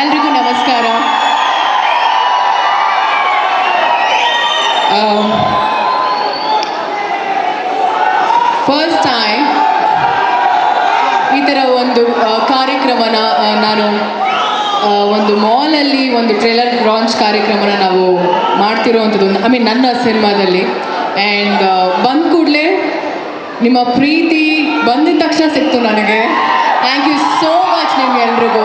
ಎಲ್ರಿಗೂ ನಮಸ್ಕಾರ. Um, first time ಈ ಥರ ಒಂದು ಕಾರ್ಯಕ್ರಮನ ನಾನು ಒಂದು ಮಾಲಲ್ಲಿ ಒಂದು ಟ್ರೇಲರ್ ಲಾಂಚ್ ಕಾರ್ಯಕ್ರಮನ ನಾವು ಮಾಡ್ತಿರೋವಂಥದ್ದು ಐ ಮೀನ್ ನನ್ನ ಸಿನಿಮಾದಲ್ಲಿ. ಆ್ಯಂಡ್ ಬಂದ ಕೂಡಲೇ ನಿಮ್ಮ ಪ್ರೀತಿ ಬಂದಿದ್ದ ತಕ್ಷಣ ಸಿಕ್ತು ನನಗೆ. ಥ್ಯಾಂಕ್ ಯು ಸೋ ಮಚ್ ನಿಮ್ಗೆಲ್ರಿಗೂ.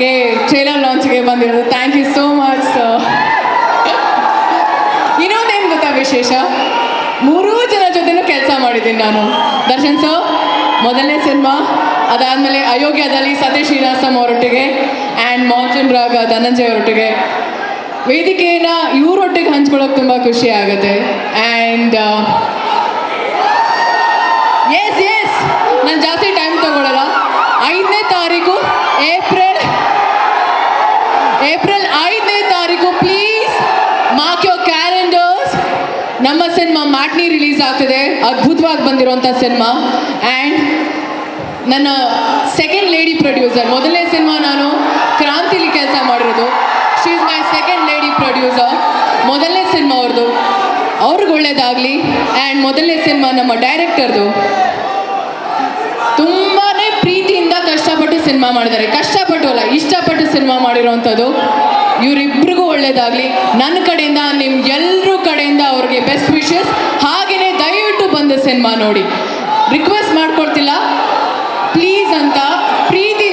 ಸಿನಿಮಾಗೆ ಟ್ರೇಲರ್ ಲಾಂಚ್ಗೆ ಬಂದಿರೋದು. Thank you so much sir ಇನ್ನೊಂದೇನು ಗೊತ್ತಾ ವಿಶೇಷ? ಮೂರೂ ಜನ ಜೊತೆನೂ ಕೆಲಸ ಮಾಡಿದ್ದೀನಿ ನಾನು. ದರ್ಶನ್ ಸರ್ ಮೊದಲನೇ ಸಿನಿಮಾ ಅದಾದಮೇಲೆ ಅಯೋಗ್ಯದಲ್ಲಿ ಸತೀಶ್ ಶ್ರೀನಿವಾಸಂ ಅವರೊಟ್ಟಿಗೆ ಆ್ಯಂಡ್ ಮಾನ್ಸೂನ್ ರಾಗ ಧನಂಜಯ್ ಅವರೊಟ್ಟಿಗೆ. ವೇದಿಕೆಯನ್ನು ಇವರೊಟ್ಟಿಗೆ ಹಂಚ್ಕೊಳ್ಳೋಕೆ ತುಂಬ ಖುಷಿ ಆಗುತ್ತೆ. ಆ್ಯಂಡ್ ನಮ್ಮ ಸಿನಿಮಾ ಮಾಟ್ನಿ ರಿಲೀಸ್ ಆಗ್ತಿದೆ. ಅದ್ಭುತವಾಗಿ ಬಂದಿರುವಂಥ ಸಿನಿಮಾ. ಆ್ಯಂಡ್ ನನ್ನ ಸೆಕೆಂಡ್ ಲೇಡಿ ಪ್ರೊಡ್ಯೂಸರ್ ಮೊದಲನೇ ಸಿನಿಮಾ ನಾನು ಕ್ರಾಂತಿಲಿ ಕೆಲಸ ಮಾಡಿರೋದು. She is my second lady producer ಮೊದಲನೇ ಸಿನಿಮಾ ಅವ್ರದ್ದು ಅವ್ರಿಗೆ ಒಳ್ಳೇದಾಗಲಿ. ಆ್ಯಂಡ್ ಮೊದಲನೇ ಸಿನಿಮಾ ನಮ್ಮ ಡೈರೆಕ್ಟರ್ದು ತುಂಬಾ ಪ್ರೀತಿಯಿಂದ ಕಷ್ಟಪಟ್ಟು ಸಿನಿಮಾ ಮಾಡಿದ್ದಾರೆ. ಕಷ್ಟಪಟ್ಟು ಅಲ್ಲ ಇಷ್ಟಪಟ್ಟು ಸಿನಿಮಾ ಮಾಡಿರೋವಂಥದ್ದು. ಇವರಿಬ್ರಿಗೂ ಒಳ್ಳೇದಾಗಲಿ. ನನ್ನ ಕಡೆಯಿಂದ ನಿಮ್ಗೆಲ್ಲರೂ ಕಡೆಯಿಂದ ಅವ್ರಿಗೆ ಬೆಸ್ಟ್ ವಿಶಸ್ ಹಾಗೇನೆ ದಯವಿಟ್ಟು ಬಂದ ಸಿನಿಮಾ ನೋಡಿ. ರಿಕ್ವೆಸ್ಟ್ ಮಾಡ್ಕೊಡ್ತಿಲ್ಲ ಪ್ಲೀಸ್ ಅಂತ ಪ್ರೀತಿ